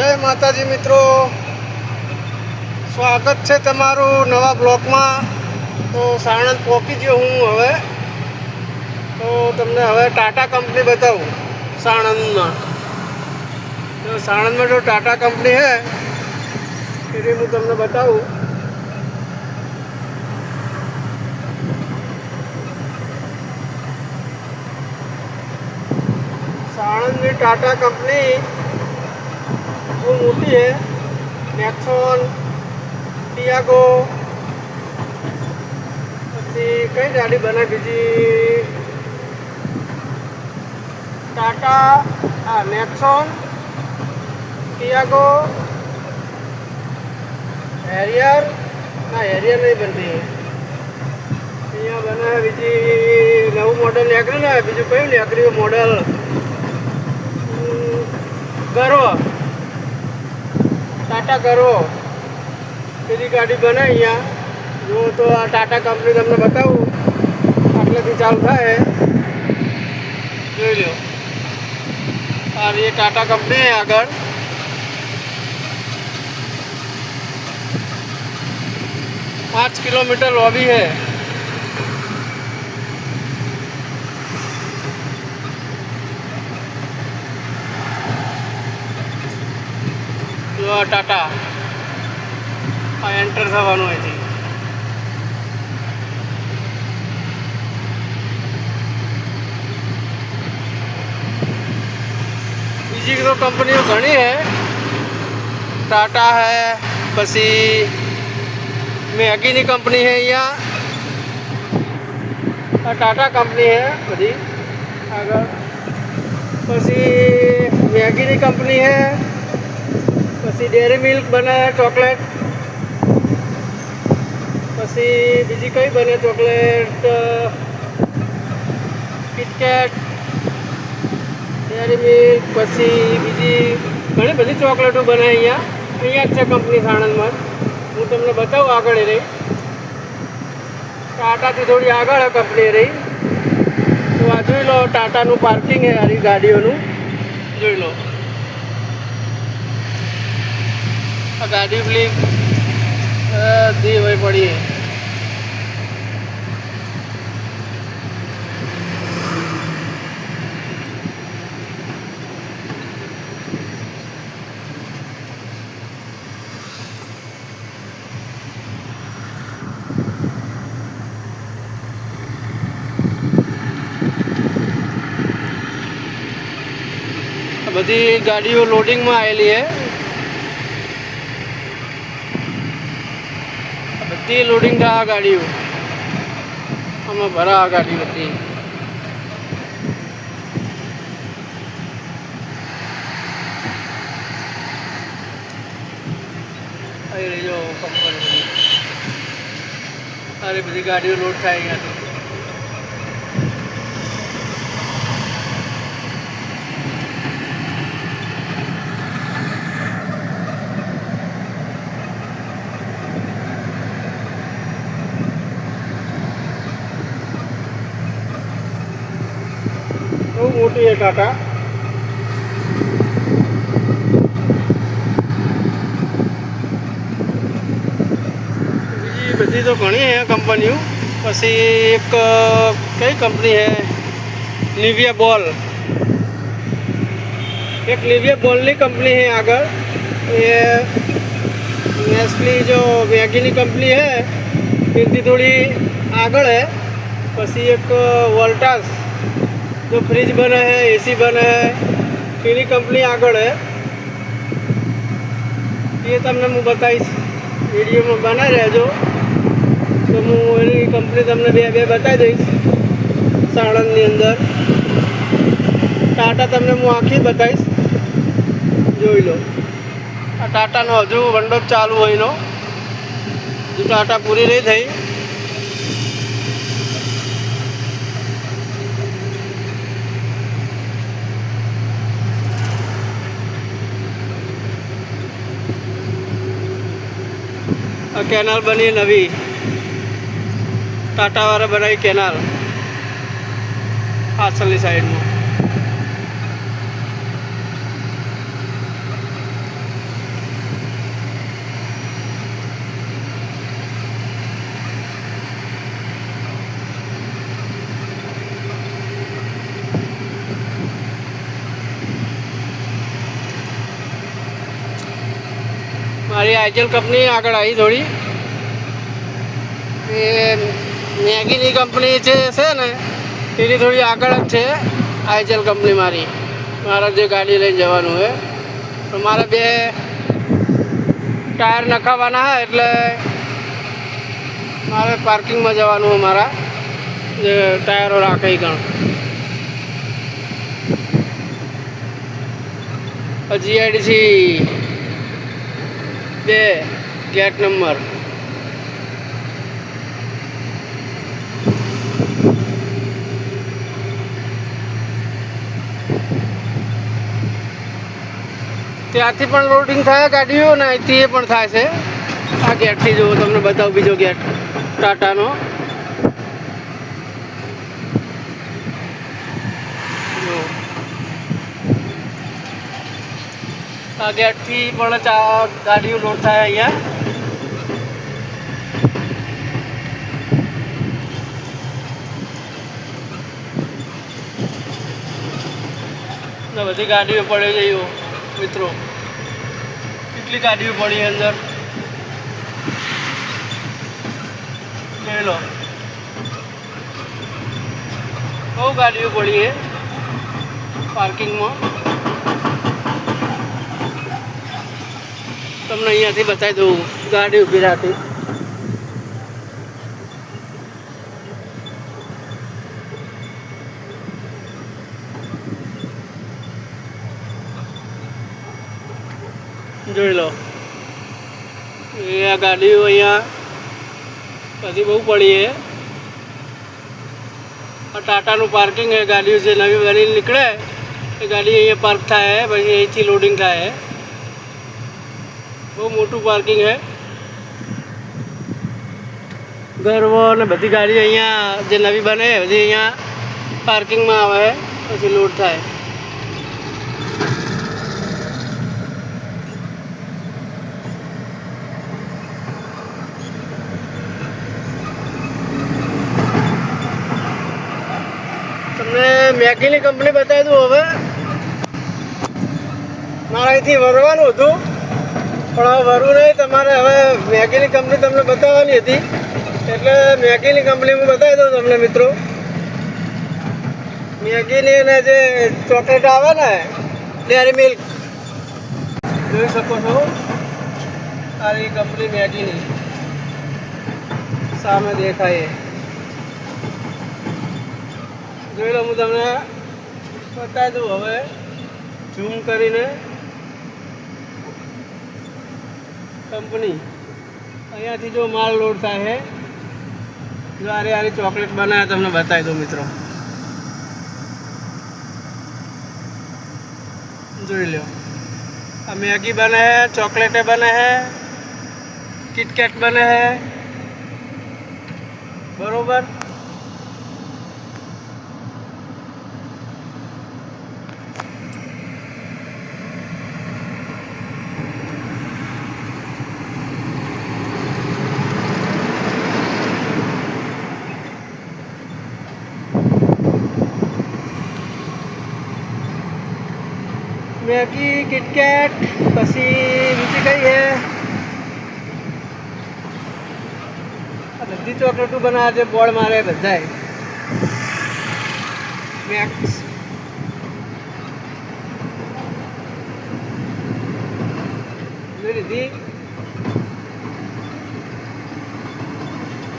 જય માતાજી મિત્રો સ્વાગત છે તમારું નવા બ્લોકમાં તો સાણંદ પહોંચી ગયો હું હવે તો તમને હવે ટાટા કંપની બતાવું સાણંદમાં તો સાણંદમાં જો ટાટા કંપની છે એની હું તમને બતાવું સાણંદની ટાટા કંપની वो मोटी है નેક્સોન ટિયાગો પછી કઈ ગાડી બને બીજી ટાટા હા નેક્સોન ટિયાગો હેરિયર ના હેરિયર નહીં બનતી અહીંયા બને બીજી નવું મોડલ નીકળ્યું ને બીજું કયું નીકળ્યું મોડલ ગર્વ टाटा करो पेली गाड़ी बनाई जो तो टाटा कंपनी तमने तो बताऊ आटे थी चालू थे जो लो और ये टाटा कंपनी है आगर पाँच किलोमीटर लॉबी है टाटा एंटर थानू थी बीजी तो कंपनी घनी है टाटा है पसी मैगी कंपनी है या टाटा कंपनी है बड़ी अगर पसी मैगी कंपनी है પછી ડેરી મિલ્ક બને ચોકલેટ પછી બીજી કઈ બને ચોકલેટ કિટકેટ ડેરી મિલ્ક પછી બીજી ઘણી બધી ચોકલેટો બને અહીંયા અહીંયા જ છે કંપની સાણંદમાં હું તમને બતાવું આગળ એ રહી ટાટાથી થોડી આગળ કંપની રહી તો આ જોઈ લો ટાટાનું પાર્કિંગ હે સારી ગાડીઓનું જોઈ લો गाड़ी भी दी हुई पड़ी है बड़ी गाड़ियों लोडिंग में आएली है બધી લોડિંગ આ ગાડીઓ અમે ભરા આ ગાડી હતી અરે બધી ગાડીઓ લોડ થાય અહીંયાથી वोटी है टाटा ये बची तो ઘણી હે કમ્પેનીઓ પછી એક કઈ કંપની હે નીવિયા બોલ એકલી વે બોલ ની કંપની હે આગર ય નેસ્લી જો વેકની કંપની હે કિતી થોડી આગળે પછી એક વોલ્ટાસ जो फ्रिज બને છે એસી બને हैं તેની કંપની આગળ છે એ તમને હું બતાવીશ વિડીયોમાં બનાવી રહેજો તો હું એની કંપની તમને બે બે બતાવી દઈશ સાણંદની અંદર ટાટા તમને હું આખી બતાવીશ જોઈ લો આ ટાટાનો હજુ વંડોપ ચાલુ હોય નો જો ટાટા પૂરી નહીં થઈ કેનાલ બની નવી ટાટાવાળા બનાવી કેનાલ પાછળની સાઈડમાં મારી આઈજલ કંપની આગળ આવી થોડી એ મેગીની કંપની છે છે ને એની થોડી આગળ જ છે આઈજલ કંપની મારી મારા જે ગાડી લઈને જવાનું છે તો મારા બે ટાયર નખાવાના હોય એટલે મારે પાર્કિંગમાં જવાનું મારા જે ટાયરો રાખે ગણ જીઆઈડીસી બે ગેટ નંબર ત્યાંથી પણ લોડિંગ થાય ગાડીઓ ને અહીંથી એ પણ થાય છે આ ગેટથી જોવો તમને બતાવું બીજો ગેટ ટાટાનો आगे अट्ठी बड़ा चा गाड़ी लौटता है यह बड़ी गाड़ी पड़ी गई मित्रों कितनी गाड़ी पड़ी है अंदर ले लो कौ गाड़ी पड़ी है पार्किंग में सामने यहाँ से बता दो तो गाड़ी उभी रहते जो लो गाड़ी हो यहाँ पति बहु पड़ी है और टाटा नु पार्किंग है गाड़ी से नवी गाड़ी निकले गाड़ी ये पार्क था है भाई यही थी लोडिंग का है तो मोटू पार्किंग है गरबो ने बड़ी गाड़ी अहियाँ जो नवी बने बड़ी अँ पार्किंग में आवे पीछे लूट थे मैकी कंपनी बताई दू तो हमें मारा थी वरवा પણ વરું નહીં તમારે હવે મેગીની કંપની તમને બતાવવાની હતી એટલે મેગીની કંપની હું બતાવી દઉં તમને મિત્રો મેગીની અને જે ચોકલેટ આવે ને ડેરી મિલ્ક જોઈ શકો છો આવી કંપની મેગીની સામે દેખાય જોઈ લો હું તમને બતાવી દઉં હવે ઝૂમ કરીને कंपनी अँ जो माल लोड था है जो आ रे चॉकलेट बनाया तो हमने बताई दो मित्रों जो लो आ मैगी बने है चॉकलेट बने है किटकैट बने है बराबर મેગી કિટકેટ પછી બીજી કઈ હે બધી ચોકલેટો બનાવે છે બોર્ડ મારે બધાય મેક્સ લીધી